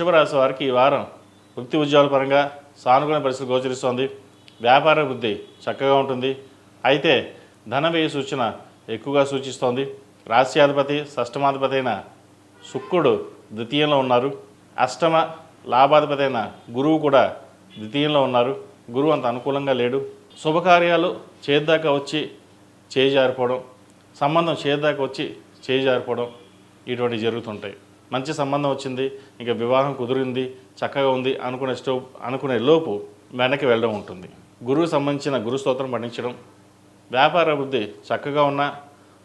వృషభరాశి వారికి ఈ వారం వృత్తి ఉద్యోగాల పరంగా సానుకూల పరిస్థితి గోచరిస్తోంది. వ్యాపార వృద్ధి చక్కగా ఉంటుంది. అయితే ధన వ్యయ సూచన ఎక్కువగా సూచిస్తోంది. రాశ్యాధిపతి షష్టమాధిపతి అయిన శుక్రుడు ద్వితీయంలో ఉన్నారు. అష్టమ లాభాధిపతి అయిన గురువు కూడా ద్వితీయంలో ఉన్నారు. గురువు అంత అనుకూలంగా లేడు. శుభకార్యాలు చేద్దాకా వచ్చి చేయి జారిపోవడం సంబంధం చేద్దాకా వచ్చి చేయి జారిపోవడం ఇటువంటివి జరుగుతుంటాయి. మంచి సంబంధం వచ్చింది ఇంకా వివాహం కుదిరింది చక్కగా ఉంది అనుకునే స్టో అనుకునే లోపు వెనక్కి వెళ్ళడం ఉంటుంది. గురువు సంబంధించిన గురు స్తోత్రం పండించడం వ్యాపార అభివృద్ధి చక్కగా ఉన్న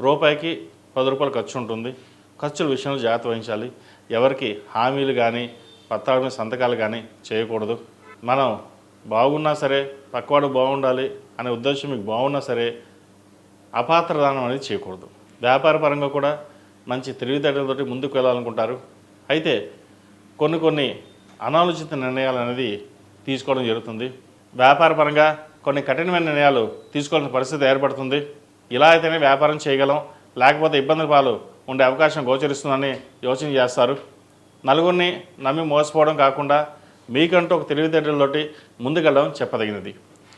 రూపాయికి పది రూపాయలు ఖర్చు ఉంటుంది. ఖర్చుల విషయంలో జాగ్రత్త వహించాలి. ఎవరికి హామీలు కానీ పత్రాల మీద సంతకాలు కానీ చేయకూడదు. మనం బాగున్నా సరే పక్కవాడు బాగుండాలి అనే ఉద్దేశం మీకు బాగున్నా సరే అపాత్ర దానం అనేది చేయకూడదు. వ్యాపార పరంగా కూడా మంచి తెలివితేటలతోటి ముందుకు వెళ్ళాలనుకుంటారు. అయితే కొన్ని కొన్ని అనాలోచిత నిర్ణయాలు అనేది తీసుకోవడం జరుగుతుంది. వ్యాపారపరంగా కొన్ని కఠినమైన నిర్ణయాలు తీసుకోవాల్సిన పరిస్థితి ఏర్పడుతుంది. ఇలా అయితేనే వ్యాపారం చేయగలం. లేకపోతే ఇబ్బందుల పాలు ఉండే అవకాశం గోచరిస్తుందని యోచన చేస్తారు. నలుగురిని నమ్మి మోసపోవడం కాకుండా మీకంటూ ఒక తెలివితేటలతోటి ముందుకెళ్ళడం చెప్పదగినది.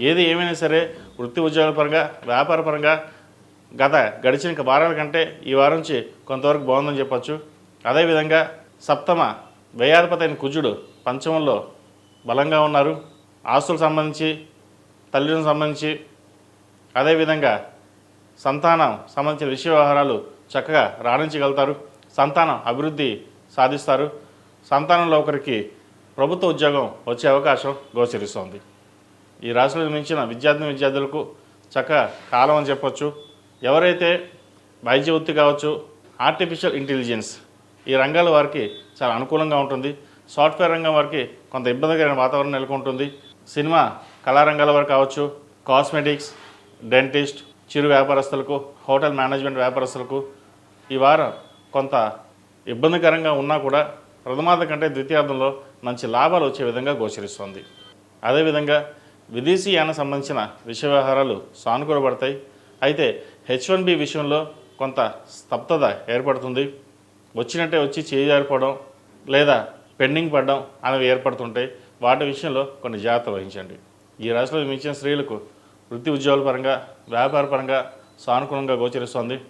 ఏది ఏమైనా సరే వృత్తి ఉద్యోగాల పరంగా గత గడిచిన వారాల కంటే ఈ వారం నుంచి కొంతవరకు బాగుందని చెప్పొచ్చు. అదేవిధంగా సప్తమ వ్యయాధిపతి అయిన కుజుడు పంచమంలో బలంగా ఉన్నారు. ఆస్తులకు సంబంధించి తల్లిదండ్రులకు సంబంధించి అదేవిధంగా సంతానం సంబంధించిన విషయ వ్యవహారాలు చక్కగా రాణించగలుగుతారు. సంతానం అభివృద్ధి సాధిస్తారు. సంతానంలో ఒకరికి ప్రభుత్వ ఉద్యోగం వచ్చే అవకాశం గోచరిస్తోంది. ఈ రాశిలో మించిన విద్యార్థిని విద్యార్థులకు చక్కగా కాలం అని చెప్పొచ్చు. ఎవరైతే వైద్య వృత్తి కావచ్చు ఆర్టిఫిషియల్ ఇంటెలిజెన్స్ ఈ రంగాల వారికి చాలా అనుకూలంగా ఉంటుంది. సాఫ్ట్వేర్ రంగం వారికి కొంత ఇబ్బందికరమైన వాతావరణం నెలకొంటుంది. సినిమా కళారంగాల వారు కావచ్చు కాస్మెటిక్స్ డెంటిస్ట్ చిరు వ్యాపారస్తులకు హోటల్ మేనేజ్మెంట్ వ్యాపారస్తులకు ఈ వారం కొంత ఇబ్బందికరంగా ఉన్నా కూడా ప్రథమార్థం కంటే ద్వితీయార్థంలో మంచి లాభాలు వచ్చే విధంగా గోచరిస్తోంది. అదేవిధంగా విదేశీ యాన సంబంధించిన విషయ వ్యవహారాలు సానుకూలపడతాయి. అయితే హెచ్ వన్ బి విషయంలో కొంత స్తబ్దత ఏర్పడుతుంది. వచ్చినట్టే వచ్చి చేయజారిపోవడం లేదా పెండింగ్ పడడం అనేవి ఏర్పడుతుంటాయి. వాటి విషయంలో కొన్ని జాగ్రత్త వహించండి. ఈ రాశిలో మించిన స్త్రీలకు వృత్తి ఉద్యోగాల పరంగా వ్యాపార పరంగా సానుకూలంగా గోచరిస్తోంది.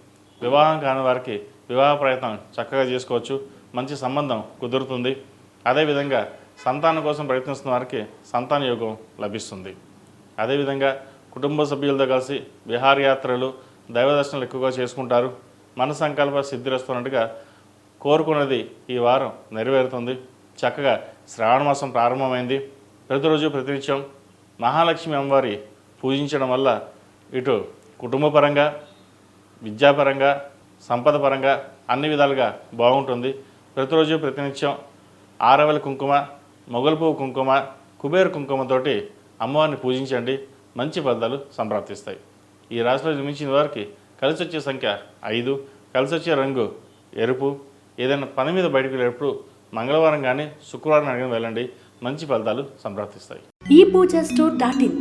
వివాహం కాని వారికి వివాహ ప్రయత్నం చక్కగా చేసుకోవచ్చు. మంచి సంబంధం కుదురుతుంది. అదేవిధంగా సంతానం కోసం ప్రయత్నిస్తున్న వారికి సంతాన యోగం లభిస్తుంది. అదేవిధంగా కుటుంబ సభ్యులతో కలిసి విహారయాత్రలు దైవ దర్శనాలు ఎక్కువగా చేసుకుంటారు. మన సంకల్ప సిద్ధిరస్తున్నట్టుగా కోరుకున్నది ఈ వారం నెరవేరుతుంది. చక్కగా శ్రావణ మాసం ప్రారంభమైంది. ప్రతిరోజు ప్రతినిత్యం మహాలక్ష్మి అమ్మవారి పూజించడం వల్ల ఇటు కుటుంబపరంగా విద్యాపరంగా సంపద పరంగా అన్ని విధాలుగా బాగుంటుంది. ప్రతిరోజు ప్రతినిత్యం ఆరవల కుంకుమ మొగల్పు పువ్వు కుంకుమ కుబేర కుంకుమతోటి అమ్మవారిని పూజించండి. మంచి ఫలితాలు సంప్రాప్తిస్తాయి. ఈ రాశిలో జన్మించిన వారికి కలిసి వచ్చే సంఖ్య ఐదు కలిసి వచ్చే రంగు ఎరుపు. ఏదైనా పని మీద బయటకు వెళ్ళేటప్పుడు మంగళవారం కానీ శుక్రవారం అడిగిన వెళ్ళండి. మంచి ఫలితాలు సంప్రాప్తిస్తాయి. ఈ పూజ స్టోర్ డాట్ ఇన్.